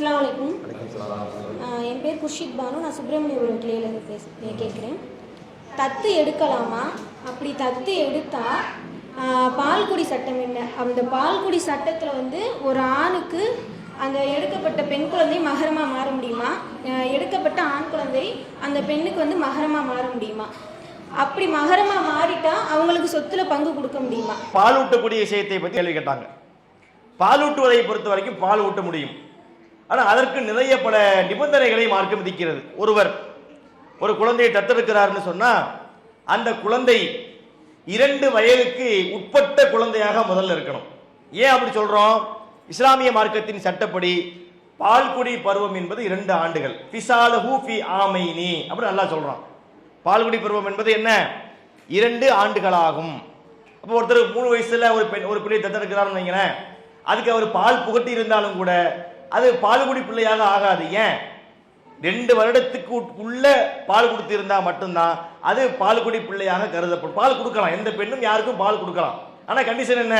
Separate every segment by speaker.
Speaker 1: அஸ்லாம் வலைக்கும் என் பேர் குர்ஷித் பானு. நான் சுப்பிரமணியபுரம் கிளையிலேருந்து பேச கேட்குறேன் தத்து எடுக்கலாமா? அப்படி தத்து எடுத்தால் பால்குடி சட்டம் என்ன? அந்த பால்குடி சட்டத்தில் வந்து ஒரு ஆணுக்கு அந்த எடுக்கப்பட்ட பெண் குழந்தை மகரமாக மாற முடியுமா? எடுக்கப்பட்ட ஆண் குழந்தை அந்த பெண்ணுக்கு வந்து மகரமாக மாற முடியுமா? அப்படி மகரமாக மாறிட்டா அவங்களுக்கு சொத்துல பங்கு கொடுக்க முடியுமா?
Speaker 2: பால் ஊட்டக்கூடிய விஷயத்தை பற்றி கேள்வி கேட்டாங்க. பால் ஊட்டுவதை பொறுத்த வரைக்கும் பால் ஊட்ட முடியும். ஆனால் அதற்கு நிறைய பல நிபந்தனைகளை மார்க்கம் விதிக்கிறது ஒருவர் ஒரு குழந்தையை தத்தெடுக்கிறார்னு சொன்னா அந்த குழந்தை இரண்டு வயதுக்கு உட்பட்ட குழந்தையாக முதல்ல இருக்கணும். ஏன் அப்படி சொல்றோம்? இஸ்லாமிய மார்க்கத்தின் சட்டப்படி பால்குடி பருவம் என்பது இரண்டு ஆண்டுகள். பிசாலஹு ஃபி ஆமைனி அப்படின்னு நல்லா சொல்றான் பால்குடி பருவம் என்பது என்ன? இரண்டு ஆண்டுகளாகும். அப்போ ஒருத்தர் மூணு வயசுல ஒரு பெண் ஒரு பிள்ளை தத்தெடுக்கிறார்னு வைங்களேன் அதுக்கு அவர் பால் புகட்டி இருந்தாலும் கூட அது பால்குடி பிள்ளையாக ஆகாது. ஏன்? ரெண்டு வருடத்துக்கு உள்ள பால் கொடுத்திருந்தா மட்டும்தான் அது பால்குடி பிள்ளையாக கருதப்படும். பால் கொடுக்கலாம். எந்த பெண்ணும் யாருக்கும் பால் கொடுக்கலாம். ஆனா கண்டிஷன் என்ன?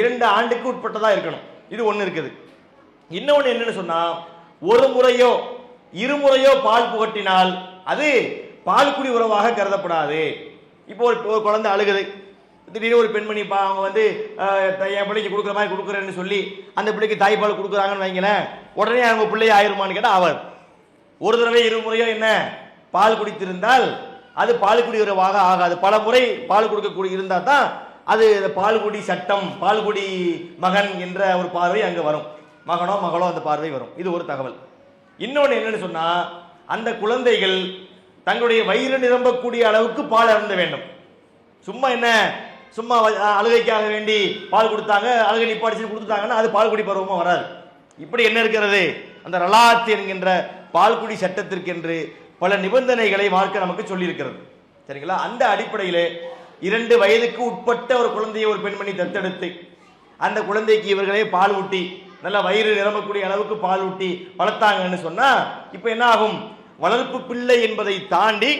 Speaker 2: இரண்டு ஆண்டுக்கு உட்பட்டதா இருக்கணும். இது ஒண்ணு இருக்குது. இன்னொன்னு என்னன்னு சொன்னா ஒரு முறையோ இருமுறையோ பால் புகட்டினால் அது பால்குடி உறவாக கருதப்படாது. இப்போ ஒரு ஒரு குழந்தை அழுகுது. திடீர்னு ஒரு பெண்மணி பா அவங்க வந்து என் பிள்ளைக்கு கொடுக்குற மாதிரி கொடுக்குறேன்னு சொல்லி அந்த பிள்ளைக்கு தாய்ப்பால் கொடுக்குறாங்கன்னு வைங்களேன் உடனே அவங்க பிள்ளைய ஆயிருமான்னு கேட்டால் அவர் ஒரு தடவை இரு முறையோ என்ன பால் குடித்திருந்தால் அது பால்குடி உறவாக ஆகாது. பல முறை பால் கொடுக்கக்கூடிய இருந்தால் தான் அது பால்குடி சட்டம் பால்குடி மகன் என்ற ஒரு பார்வை அங்கே வரும். மகனோ மகளோ அந்த பார்வை வரும். இது ஒரு தகவல். இன்னொன்று என்னன்னு சொன்னால் அந்த குழந்தைகள் தங்களுடைய வயிறு நிரம்பக்கூடிய அளவுக்கு பால் அருந்த வேண்டும். சும்மா என்ன சும்மா அழுகைக்காக வேண்டி பால் கொடுத்தாங்க அழுகை நிப்பாடிச்சு கொடுத்துட்டாங்கன்னா அது பால்குடி பருவமும் வராது. இப்படி என்ன இருக்கிறது? அந்த ரலாத் என்கின்ற பால்குடி சட்டத்திற்கென்று பல நிபந்தனைகளை மார்க்க நமக்கு சொல்லியிருக்கிறது. சரிங்களா? அந்த அடிப்படையிலே இரண்டு வயதுக்கு உட்பட்ட ஒரு குழந்தையை ஒரு பெண்மணி தத்தெடுத்து அந்த குழந்தைக்கு இவர்களே பால் ஊட்டி நல்லா வயிறு நிரம்பக்கூடிய அளவுக்கு பால் ஊட்டி வளர்த்தாங்கன்னு சொன்னா இப்போ என்ன ஆகும்? வளர்ப்பு பிள்ளை என்பதை தாண்டி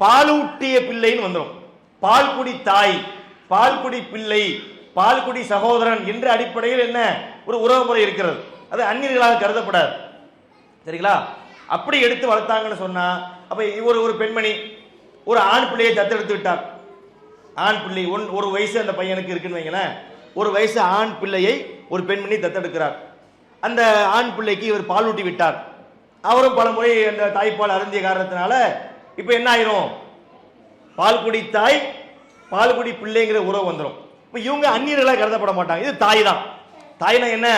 Speaker 2: பாலூட்டிய பிள்ளைன்னு வந்துடும் பால்குடி தாய் பால்குடி பிள்ளை பால்குடி சகோதரன் என்ற அடிப்படையில் என்ன? ஒரு உறவு முறை இருக்கிறது. அது அந்நியர்களாக கருதப்படாது. சரிங்களா? அப்படி எடுத்து வளர்த்தாங்கன்னு சொன்னா அப்ப ஒரு ஒரு பெண்மணி ஒரு ஆண் பிள்ளையை தத்தெடுத்து விட்டார். ஆண் பிள்ளை ஒன் ஒரு வயசு அந்த பையனுக்கு இருக்குன்னு வைங்களேன். ஒரு வயசு ஆண் பிள்ளையை ஒரு பெண்மணி தத்தெடுக்கிறார். அந்த ஆண் பிள்ளைக்கு இவர் பால் ஊட்டி விட்டார். அவரும் பல முறை அந்த தாய்ப்பால் அருந்திய காரணத்தினால இப்போ என்ன ஆயிரும்? பால்குடி தாய் பால்குடி பிள்ளைங்கிற உறவு வந்துடும் இப்போ இவங்க அந்நியர்களாக கருதப்பட மாட்டாங்க. இது தாய் தான் தாய்னா என்ன?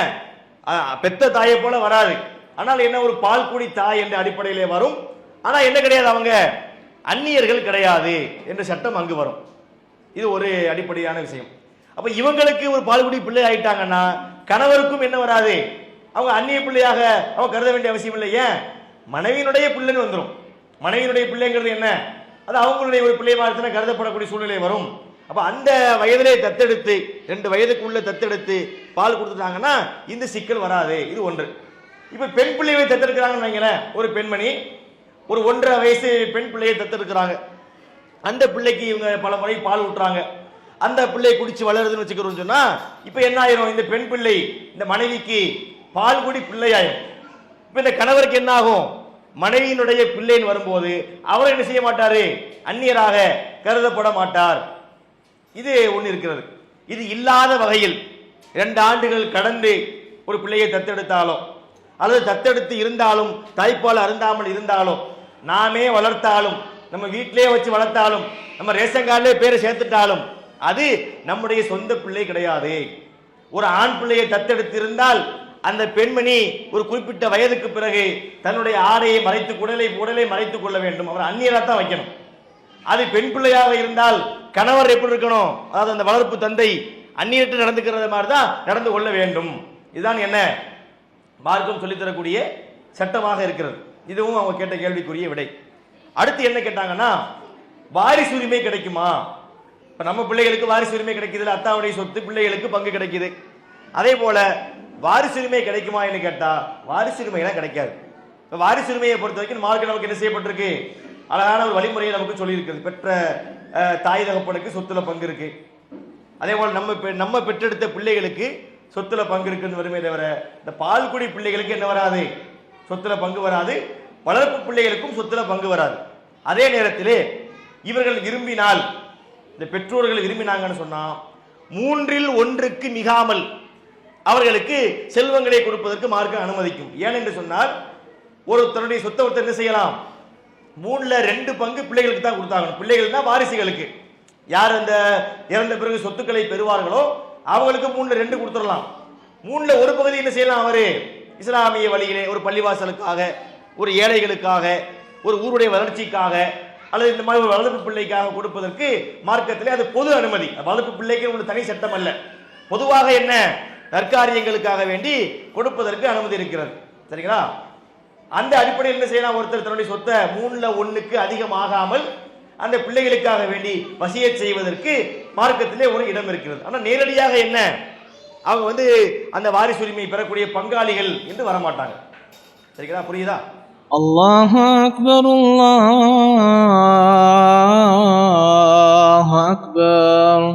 Speaker 2: பெத்த தாயை போல வராது. ஆனால் என்ன ஒரு பால்குடி தாய் என்ற அடிப்படையிலே வரும். ஆனால் என்ன கிடையாது அவங்க? அந்நியர்கள் கிடையாது என்ற சட்டம் அங்கு வரும். இது ஒரு அடிப்படையான விஷயம். அப்ப இவங்களுக்கு ஒரு பால்குடி பிள்ளை ஆயிட்டாங்கன்னா கணவருக்கும் என்ன வராது? அவங்க அந்நிய பிள்ளையாக அவங்க கருத வேண்டிய அவசியம் இல்லை. ஏன்? மனைவியினுடைய பிள்ளைன்னு வந்துடும் மனைவியினுடைய பிள்ளைங்கிறது என்ன? அது அவங்களுடைய ஒரு பிள்ளை மாதிரி கருதப்படக்கூடிய சூழ்நிலை வரும். அப்போ அந்த வயதிலே தத்தெடுத்து ரெண்டு வயதுக்குள்ளே தத்தெடுத்து பால் கொடுத்துட்டாங்கன்னா இந்த சிக்கல் வராது. இது ஒன்று. இப்போ பெண் பிள்ளையை தத்தெடுக்கிறாங்கன்னு வைங்களேன். ஒரு பெண்மணி ஒரு ஒன்றரை வயசு பெண் பிள்ளையை தத்தெடுக்கிறாங்க. அந்த பிள்ளைக்கு இவங்க பல முறை பால் ஊட்டுறாங்க. அந்த பிள்ளை குடிச்சு வளருதுன்னு வச்சுக்கிறோம்னு சொன்னால் இப்போ என்ன ஆயிரும்? இந்த பெண் பிள்ளை இந்த மனைவிக்கு பால் குடி பிள்ளையாயிரும். இப்போ இந்த கணவருக்கு என்ன ஆகும்? மனைவியினுடைய பிள்ளைன்னு வரும்போது அவர் என்ன செய்ய மாட்டாரு? அந்நியராக கருதப்பட மாட்டார். இது ஒன்று இருக்கிறது. இது இல்லாத வகையில் இரண்டு ஆண்டுகள் கடந்து ஒரு பிள்ளையை தத்தெடுத்தாலோ அல்லது தத்தெடுத்து இருந்தாலும் தாய்ப்பால் அருந்தாமல் இருந்தாலும் நாமே வளர்த்தாலும் நம்ம வீட்டிலேயே வச்சு வளர்த்தாலும் நம்ம ரேஷன் கார்டிலே பேரை சேர்த்துட்டாலும் அது நம்முடைய சொந்த பிள்ளை கிடையாது. ஒரு ஆண் பிள்ளையை தத்தெடுத்து இருந்தால் அந்த பெண்மணி ஒரு குறிப்பிட்ட வயதுக்கு பிறகு தன்னுடைய ஆடையை மறைத்து உடலை உடலை மறைத்துக் கொள்ள வேண்டும். அவர் அந்நியராக தான் வைக்கணும். அது பெண் பிள்ளையாக இருந்தால் கணவர் எப்படி இருக்கணும்? அதாவது அந்த வளர்ப்பு தந்தை அந்நியற்று நடந்துக்கிறது மாதிரி தான் நடந்து கொள்ள வேண்டும். இதுதான் என்ன? மார்க்கம் சொல்லித் தரக்கூடிய சட்டமாக இருக்கிறது. இதுவும் அவங்க கேட்ட கேள்விக்குரிய விடை. அடுத்து என்ன கேட்டாங்கன்னா வாரிசு உரிமை கிடைக்குமா? இப்போ நம்ம பிள்ளைகளுக்கு வாரிசு உரிமை கிடைக்குது அத்தாவுடைய சொத்து பிள்ளைகளுக்கு பங்கு கிடைக்குது. அதே போல வாரிசுரிமை கிடைக்குமா என்று கேட்டா வாரிசு கிடைக்காது. இப்போ வாரிசு பொறுத்த வரைக்கும் மார்க்கு நமக்கு என்ன செய்யப்பட்டிருக்கு? அழகான ஒரு வழிமுறையை நமக்கு சொல்லியிருக்கிறது. பெற்ற தாய் தகப்பனுக்கு சொத்துல பங்கு இருக்கு. அதே போல் நம்ம பெ- நம்ம பெற்றெடுத்த பிள்ளைகளுக்கு சொத்துல பங்கு இருக்குன்னு வருமே தவிர இந்த பால்குடி பிள்ளைகளுக்கு என்ன வராது? சொத்துல பங்கு வராது. வளர்ப்பு பிள்ளைகளுக்கும் சொத்துல பங்கு வராது. அதே நேரத்திலே இவர்கள் விரும்பினால் இந்த பெற்றோர்கள் விரும்பினாங்கன்னு சொன்னா மூன்றில் ஒன்றுக்கு மிகாமல் அவர்களுக்கு செல்வங்களை கொடுப்பதற்கு மார்க்கம் அனுமதிக்கும். ஏனென்று சொன்னால் ஒருத்தருடைய சொத்தை ஒருத்தர் என்ன செய்யலாம்? மூணுல ரெண்டு பங்கு பிள்ளைகளுக்கு தான் கொடுத்தாங்க பிள்ளைகள்னா வாரிசுகளுக்கு. யார் அந்த இறந்த பிறகு சொத்துக்களை பெறுவார்களோ அவங்களுக்கு மூணுல ரெண்டு கொடுத்துடலாம். மூணுல ஒரு பகுதி என்ன செய்யலாம் அவரு? இஸ்லாமிய வழியிலே ஒரு பள்ளிவாசலுக்காக ஒரு ஏழைகளுக்காக ஒரு ஊருடைய வளர்ச்சிக்காக அல்லது இந்த மாதிரி ஒரு வளர்ப்பு பிள்ளைக்காக கொடுப்பதற்கு மார்க்கத்திலே அது பொது அனுமதி. வளர்ப்பு பிள்ளைக்கு ஒரு தனி சட்டம் அல்ல. பொதுவாக என்ன? நற்காரியங்களுக்காக வேண்டி கொடுப்பதற்கு அனுமதி இருக்கிறது. சரிங்களா? அந்த அடிப்படையில் என்ன செய்யலாம்? ஒருத்தர் தன்னுடைய சொத்தை மூணுல ஒன்றுக்கு அதிகமாகாமல் அந்த பிள்ளைகளுக்காக வேண்டி வசிய செய்வதற்கு மார்க்கத்திலே ஒரு இடம் இருக்கிறது. ஆனால் நேரடியாக என்ன? அவங்க வந்து அந்த வாரிசுரிமை பெறக்கூடிய பங்காளிகள் என்று வரமாட்டாங்க. சரிங்களா? புரியுதா?
Speaker 3: அல்லாஹ் அக்பர் அல்லாஹ் அக்பர்.